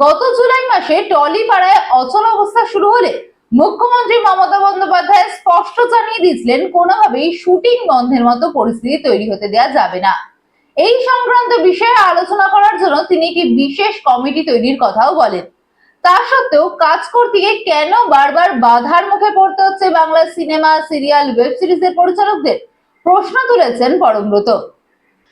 গত জুলাই মাসে টলিপাড়ায় অচল অবস্থা শুরু হলে মুখ্যমন্ত্রী মমতা বন্দ্যোপাধ্যায় স্পষ্ট জানিয়ে দিয়েছিলেন, কোনোভাবেই শুটিং বন্ধের মতো পরিস্থিতি তৈরি হতে দেওয়া যাবে না। এই সংক্রান্ত বিষয়ে আলোচনা করার জন্য তিনি একটি বিশেষ কমিটি তৈরির কথাও বলেন। তা সত্ত্বেও কাজ করতে গিয়ে কেন বারবার বাধার মুখে পড়তে হচ্ছে বাংলা সিনেমা, সিরিয়াল, ওয়েব সিরিজের পরিচালকদের? প্রশ্ন তুলেছেন Parambrata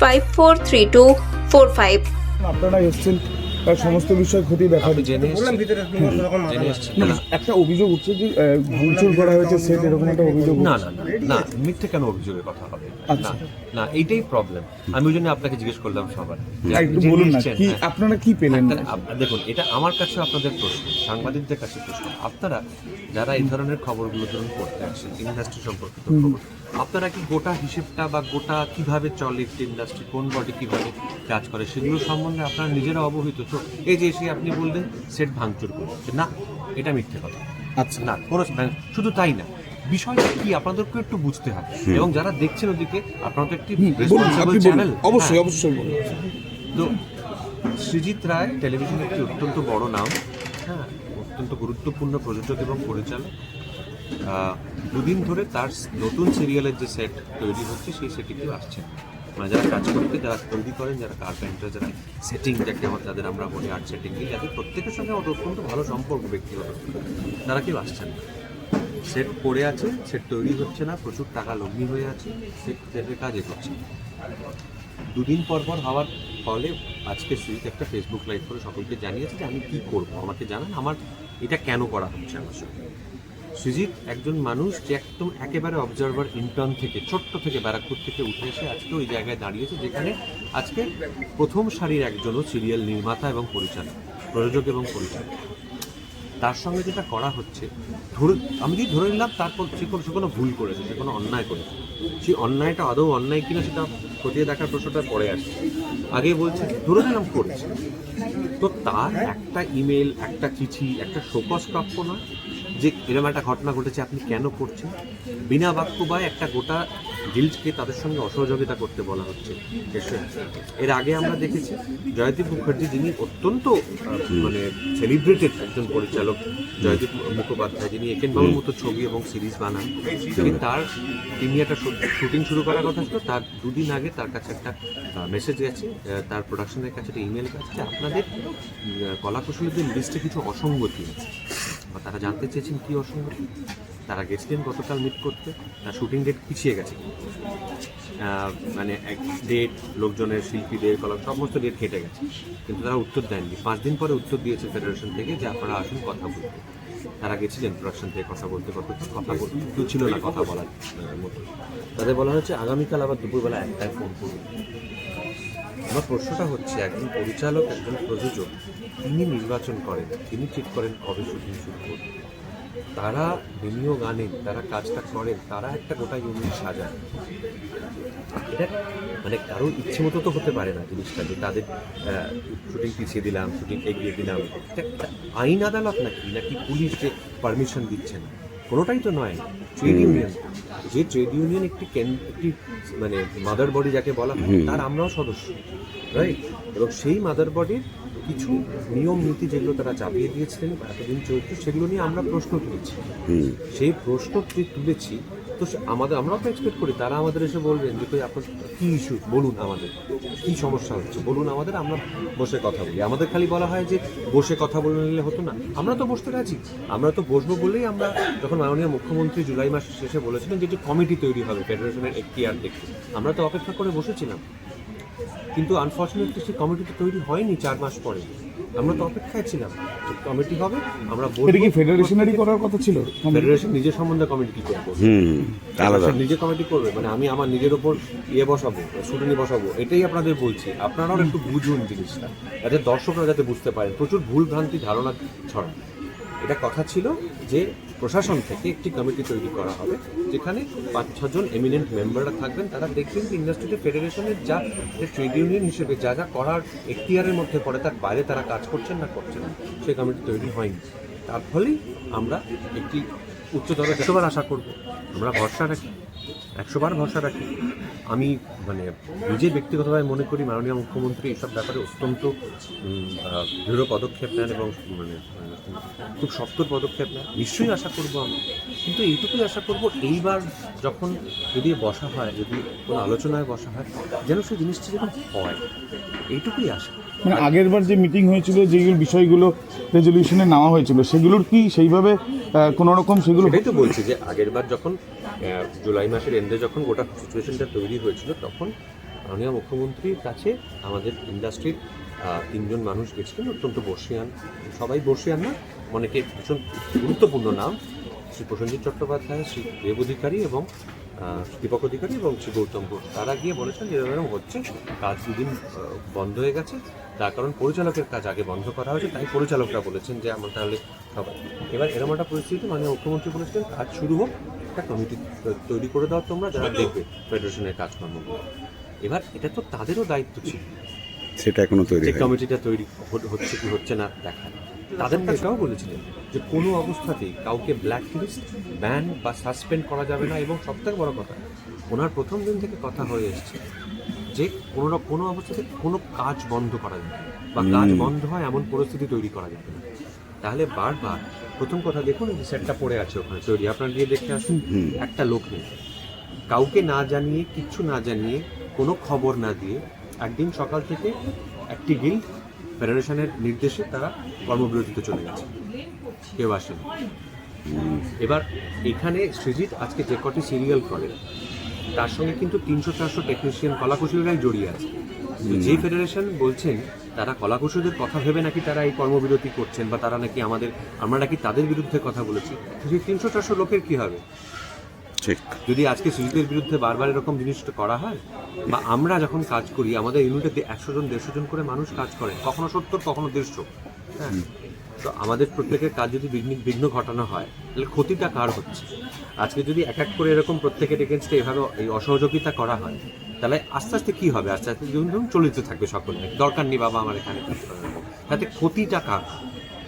five four three two four five আপনারা এসছেন তার সমস্ত বিষয় খতিয়ে দেখা আপনি জেনে জেনে একটা অভিযোগ উঠছে যে ভাঙচুর করা হয়েছে সেট এরকম একটা অভিযোগ না। না না না মিথ্যে কেন অভিযোগের কথা হবে? আচ্ছা। না না এইটাই প্রবলেম আমি ওই জন্য আপনাকে জিজ্ঞেস করলাম সবার। একটু বলুন না কি হ্যাঁ। আপনারা কি পেলেন? দেখুন এটা আমার কাছে আপনাদের প্রশ্ন সাংবাদিকদের কাছে প্রশ্ন। আপনারা যারা এই ধরনের খবরগুলো ধরুন করতে আসেন ইন্ডাস্ট্রি সম্পর্কিত খবর আপনারা কি গোটা হিসেবটা বা গোটা কীভাবে চলে একটি ইন্ডাস্ট্রি কোন বডি কীভাবে কাজ করে সেগুলো সম্বন্ধে আপনারা নিজেরা অবহিত। তো এই যে এসে আপনি বললেন সেট ভাঙচুর করছে না এটা মিথ্যে কথা। আচ্ছা। না কোনো শুধু তাই না বিষয়টা কি আপনাদেরকে একটু বুঝতে হবে। এবং যারা দেখছেন ওদিকে আপনারা তো একটি চ্যানেল অবশ্যই অবশ্যই তো সৃজিত রায় টেলিভিশন একটি অত্যন্ত বড় নাম। হ্যাঁ অত্যন্ত গুরুত্বপূর্ণ প্রযোজক এবং পরিচালক। দুদিন ধরে তার নতুন সিরিয়ালের যে সেট তৈরি হচ্ছে, সেই সেটিতে আসছেন মানে যারা কাজ করতে যারা তৈরি করেন, যারা কার্পেন্টার যারা সেটিং যাকে আমার তাদের আমরা বলি আর্ট সেটিং দিই যাদের প্রত্যেকের সঙ্গে আমার অত্যন্ত ভালো সম্পর্ক ব্যক্তিগত, তারা কেউ আসছেন না। সেট পড়ে আছে সেট তৈরি হচ্ছে না, প্রচুর টাকা লগ্নি হয়ে আছে সেট সেটের কাজ না। দুদিন পর পর হওয়ার ফলে আজকে সুইচ একটা ফেসবুক লাইভ করে সকলকে জানিয়েছে যে আমি কী করব। আমাকে জানান, আমার এটা কেন করা হচ্ছে আমার সঙ্গে? সুজিত একজন মানুষ যে একদম একেবারে অবজারভার ইন্টার্ন থেকে, ছোট্ট থেকে ব্যারাকপুর থেকে উঠে এসে আজকে ওই জায়গায় দাঁড়িয়েছে যেখানে আজকে প্রথম সারির একজনও সিরিয়াল নির্মাতা এবং পরিচালক, প্রযোজক এবং পরিচালক। তার সঙ্গে যেটা করা হচ্ছে, ধরে, আমি যদি ধরে নিলাম তারপর সে কোনো সে কোনো ভুল করেছে, সে কোনো অন্যায় করেছে সেই অন্যায়টা আদৌ অন্যায় কিনা সেটা খতিয়ে দেখার প্রশ্নটা পরে আসছে। আগে বলছে, ধরে নিলাম করেছে। তো তার একটা ইমেল একটা চিঠি, একটা শোকস প্রাপ্য নয় যে এরকম একটা ঘটনা ঘটেছে আপনি কেন করছেন? বিনা বাক্য বা একটা গোটা গিল্ডকে তাদের সঙ্গে অসহযোগিতা করতে বলা হচ্ছে। এর আগে আমরা দেখেছি জয়দীপ মুখার্জি যিনি অত্যন্ত মানে সেলিব্রেটেড একজন পরিচালক জয়দীপ মুখোপাধ্যায় যিনি একেন বাবুর মতো ছবি এবং সিরিজ বানান। তিনি তার তিনি একটা শুটিং শুরু করার কথা ছিল। তার দুদিন আগে তার কাছে একটা মেসেজ গেছে তার প্রোডাকশনের কাছে একটা ইমেল গেছে যে আপনাদের কলাকুশলীদের লিস্টে কিছু অসঙ্গতি আছে। বা তারা জানতে চেয়েছেন কি অসঙ্গতি তারা গেছিলেন গতকাল মিট করতে। তার শুটিং ডেট পিছিয়ে গেছে। মানে এক ডেট লোকজনের, শিল্পীদের, কলা, সমস্ত ডেট কেটে গেছে। কিন্তু তারা উত্তর দেননি। পাঁচ দিন পরে উত্তর দিয়েছে ফেডারেশন থেকে যে আপনারা আসুন কথা বলতে। তারা গেছিলেন প্রোডাকশন থেকে কথা বলতে কত কথা বলতে। ছিল না কথা বলার মতো। তাদের বলা হচ্ছে আগামীকাল আবার দুপুরবেলা একটায় ফোন করুন। আমার প্রশ্নটা হচ্ছে, একজন পরিচালক, একজন প্রযোজক, তিনি নির্বাচন করেন, তিনি ঠিক করেন কবে শুটিং শুরু করবেন তারা বিনিয়োগ আনেন, তারা কাজটা করেন, তারা একটা গোটা ইউনিট সাজান। এটা মানে কারোর ইচ্ছে মতো তো হতে পারে না জিনিসটা, যে তাদের শুটিং পিছিয়ে দিলাম, শুটিং এগিয়ে দিলাম। আইন আদালত নাকি? নাকি পুলিশ যে পারমিশন দিচ্ছে না? কোনোটাই তো নয়। ট্রেড ইউনিয়ন যে ট্রেড ইউনিয়ন একটি কেন- একটি মানে মাদার বডি যাকে বলা হয় তার আমরাও সদস্য রাইট এবং সেই মাদার বডির কিছু নিয়ম নীতি যেগুলো তারা চাপিয়ে দিয়েছিলেন এতদিন চলছে সেগুলো নিয়ে আমরা প্রশ্ন তুলেছি। সেই প্রশ্ন তুলেছি তো আমাদের আমরাও তো এক্সপেক্ট করি, তারা আমাদের এসে বলবেন যে, কই আপনার কী ইস্যু বলুন আমাদের। কী সমস্যা হচ্ছে? বলুন আমাদের, আমরা বসে কথা বলি। আমাদের খালি বলা হয় যে, বসে কথা বলে নিলে হতো না। আমরা তো বসতে রাজি। আমরা তো বসবো বলেই আমরা যখন মাননীয় মুখ্যমন্ত্রী জুলাই মাসের শেষে বলেছিলেন যে যে কমিটি তৈরি হবে ফেডারেশনের এখতিয়ার দেখতে আমরা তো অপেক্ষা করে বসেছিলাম। কিন্তু আনফর্চুনেটলি সেই কমিটি তো তৈরি হয়নি চার মাস পরে। আমরা তো অপেক্ষায় ছিলাম কমিটি হবে আমরা এটা কি ফেডারেশনেরই করার কথা ছিল? ফেডারেশন নিজের সম্বন্ধে কমিটি কি করবে? হুম আলাদা। নিজে কমিটি করবে মানে আমি আমার নিজের ওপর ইয়ে বসাবো শুটিনি বসাবো এটাই আপনাদের বলছি। আপনারাও একটু বুঝুন জিনিসটা যাতে দর্শকরা যাতে বুঝতে পারেন। প্রচুর ভুল ভ্রান্তি ধারণা ছড়ায়। এটা কথা ছিল যে প্রশাসন থেকে একটি কমিটি তৈরি করা হবে যেখানে পাঁচ ছজন এমিনেন্ট মেম্বাররা থাকবেন। তারা দেখবেন যে ইন্ডাস্ট্রিতে ফেডারেশনের যা ট্রেড ইউনিয়ন হিসেবে যা যা করার এখতিয়ারের মধ্যে পড়ে তার বাইরে তারা কাজ করছেন না করছেন না। সেই কমিটি তৈরি হয়নি। তার ফলেই আমরা একটি উচ্চতর একশোবার আশা করব। আমরা ভরসা রাখি। একশোবার ভরসা রাখি। আমি মানে নিজে ব্যক্তিগতভাবে মনে করি মাননীয় মুখ্যমন্ত্রী এসব ব্যাপারে অত্যন্ত দৃঢ় পদক্ষেপ নেন এবং মানে খুব শক্ত পদক্ষেপ নেন। নিশ্চয়ই আশা করব আমি। কিন্তু এইটুকুই আশা করব, এইবার যখন যদি বসা হয়, যদি কোনো আলোচনায় বসা হয়, যেন সেই জিনিসটা যখন হয়, এইটুকুই আশা। মানে আগের বার যে মিটিং হয়েছিল যেগুলো বিষয়গুলো রেজলিউশনে নেওয়া হয়েছিল, সেগুলোর কি সেইভাবে কোনো রকম সেগুলো সেটাই তো বলছি যে আগের বার যখন জুলাই মাসের এন্ডে যখন গোটা সিচুয়েশনটা তৈরি হয়েছিল, তখন মাননীয় মুখ্যমন্ত্রীর কাছে আমাদের ইন্ডাস্ট্রির তিনজন মানুষ গেছিলেন, অত্যন্ত বর্ষিয়ান। সবাই বর্ষিয়ান না, অনেকে ভীষণ গুরুত্বপূর্ণ নাম। শ্রী প্রসেনজিৎ চট্টোপাধ্যায়, শ্রী দেব অধিকারী এবং দীপক অধিকারী এবং শ্রী গৌতম ঘোষ তারা গিয়ে বলেছেন যে এরকম হচ্ছে কাজ দুদিন বন্ধ হয়ে গেছে। তার কারণ পরিচালকের কাজ আগে বন্ধ করা হয়েছে তাই পরিচালকরা বলেছেন যে আমরা তাহলে সবাই এবার এরকম একটা পরিস্থিতি মানে মুখ্যমন্ত্রী বলেছিলেন কাজ শুরু হোক একটা কমিটি তৈরি করে দাও তোমরা যারা দেখবে ফেডারেশনের কাজকর্মগুলো। এবার এটা তো তাদেরও দায়িত্ব ছিল। সেটা এখনও তৈরি কমিটিটা তৈরি হচ্ছে কি হচ্ছে না দেখা তাদের কাছেও বলেছিলেন যে কোনো অবস্থাতেই কাউকে ব্ল্যাক লিস্ট ব্যান বা সাসপেন্ড করা যাবে না এবং সবথেকে বড় কথা ওনার প্রথম দিন থেকে কথা হয়ে এসছে যে কোনো না কোনো অবস্থাতে কোনো কাজ বন্ধ করা যাবে না বা কাজ বন্ধ হয় এমন পরিস্থিতি তৈরি করা যাবে না। তাহলে বারবার প্রথম কথা দেখুন এই যে সেটটা পড়ে আছে ওখানে তৈরি আপনারা গিয়ে দেখতে আসুন একটা লোক নেই। কাউকে না জানিয়ে কিচ্ছু না জানিয়ে কোনো খবর না দিয়ে একদিন সকাল থেকে একটি গিল্ড ফেডারেশনের নির্দেশে তারা কর্মবিরতিতে চলে গেছে। কেউ আসেনি। এবার এখানে সৃজিত আজকে যে কটি সিরিয়াল করে তার সঙ্গে কিন্তু তিনশো চারশো টেকনিশিয়ান কলাকুশলীরাই জড়িয়ে আছে। যে ফেডারেশন বলছেন তারা কলাকুশলীদের কথা ভেবে নাকি তারা এই কর্মবিরতি করছেন বা তারা নাকি আমাদের আমরা নাকি তাদের বিরুদ্ধে কথা বলেছি। সেই তিনশো চারশো লোকের কি হবে? ঠিক। যদি আজকে সুজিতের বিরুদ্ধে বারবার এরকম জিনিসটা করা হয় বা আমরা যখন কাজ করি আমাদের ইউনিটে একশো জন দেড়শো জন করে মানুষ কাজ করে কখনো সত্তর কখনো দেড়শো হ্যাঁ? তো আমাদের প্রত্যেকের কাজ যদি বিঘ্ন বিঘ্ন ঘটানো হয় তাহলে ক্ষতিটা কার হচ্ছে? আজকে যদি এক এক করে এরকম প্রত্যেকের এগেনস্টে এভাবে এই অসহযোগিতা করা হয় তাহলে আস্তে আস্তে কী হবে? আস্তে আস্তে ধরুন ধরুন চলিতে থাকবে সকলে। দরকার নেই বাবা আমার এখানে কাজ করার। তাতে ক্ষতিটা কার?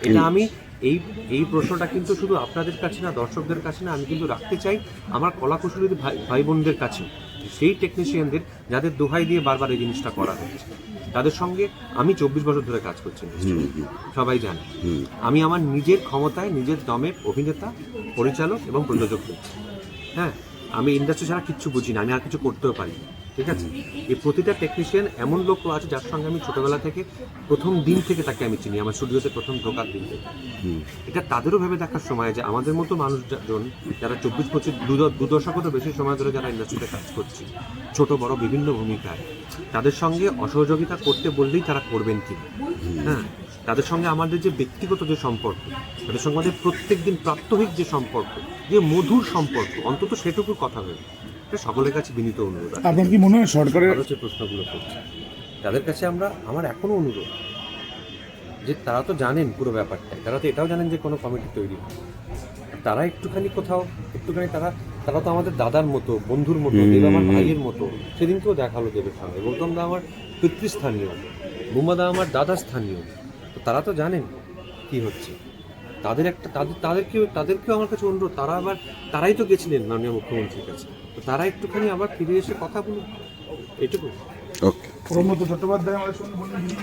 এটা আমি এই এই প্রশ্নটা কিন্তু শুধু আপনাদের কাছে না দর্শকদের কাছে না আমি কিন্তু রাখতে চাই আমার কলাকুশলীদের ভাই ভাই বোনদের কাছে সেই টেকনিশিয়ানদের যাদের দোহাই দিয়ে বারবার এই জিনিসটা করা হচ্ছে। তাদের সঙ্গে আমি চব্বিশ বছর ধরে কাজ করছি সবাই জানে। আমি আমার নিজের ক্ষমতায় নিজের দমে অভিনেতা পরিচালক এবং প্রযোজক হচ্ছি। হ্যাঁ আমি ইন্ডাস্ট্রি ছাড়া কিচ্ছু বুঝি না আমি আর কিছু করতেও পারি না। ঠিক আছে? এই প্রতিটা টেকনিশিয়ান এমন লোক আছে যার সঙ্গে আমি ছোটবেলা থেকে প্রথম দিন থেকে তাকে আমি চিনি আমার স্টুডিওতে প্রথম ঢোকার দিন থেকে। এটা তাদেরও ভেবে দেখার সময় যে আমাদের মতো মানুষজন যারা চব্বিশ পঁচিশ দু দশকেরও বেশি সময় ধরে যারা ইন্ডাস্ট্রিতে কাজ করছি ছোট বড় বিভিন্ন ভূমিকায় তাদের সঙ্গে অসহযোগিতা করতে বললেই তারা করবেন কি হ্যাঁ তাদের সঙ্গে আমাদের যে ব্যক্তিগত যে সম্পর্ক তাদের সঙ্গে আমাদের প্রত্যেক দিন প্রাত্যহিক যে সম্পর্ক যে মধুর সম্পর্ক অন্তত সেটুকু কথা ভেবে। এটা সকলের কাছে বিনীত অনুরোধ আপনার কি মনে হয় সরকারের যে প্রশ্নগুলো করছে। তাদের কাছে আমরা আমার এখনও অনুরোধ যে তারা তো জানেন পুরো ব্যাপারটা। তারা তো এটাও জানেন যে কোনো কমিটি তৈরি। তারা একটুখানি কোথাও একটুখানি তারা তারা তো আমাদের দাদার মতো বন্ধুর মতো দেব আমার ভাইয়ের মতো সেদিনকেও দেখাল দেবের সঙ্গে। গৌতম দা আমার পিতৃস্থানীয় বুম্বা দা আমার দাদা স্থানীয়। তো তারা তো জানেন কি হচ্ছে। তাদের একটা তাদের তাদেরকেও তাদেরকেও আমার কাছে অনুরোধ তারা আবার তারাই তো গেছিলেন মাননীয় মুখ্যমন্ত্রীর কাছে। তো তারা একটুখানি আবার ফিরে এসে কথা বলুন। এটুকু। ওকে। প্রমোদ চট্টোপাধ্যায় আমাদের সঙ্গে বললেন যে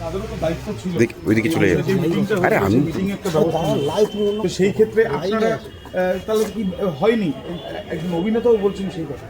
তাদেরও তো দায়িত্ব ছিল। ওইদিকে চলে যাবে। মিটিংটা আরে আমি একটা ব্যবস্থা সেই ক্ষেত্রে আপনারা তাহলে কি হয়নি? একজন অভিনেতাও বলছেন সেই কথা।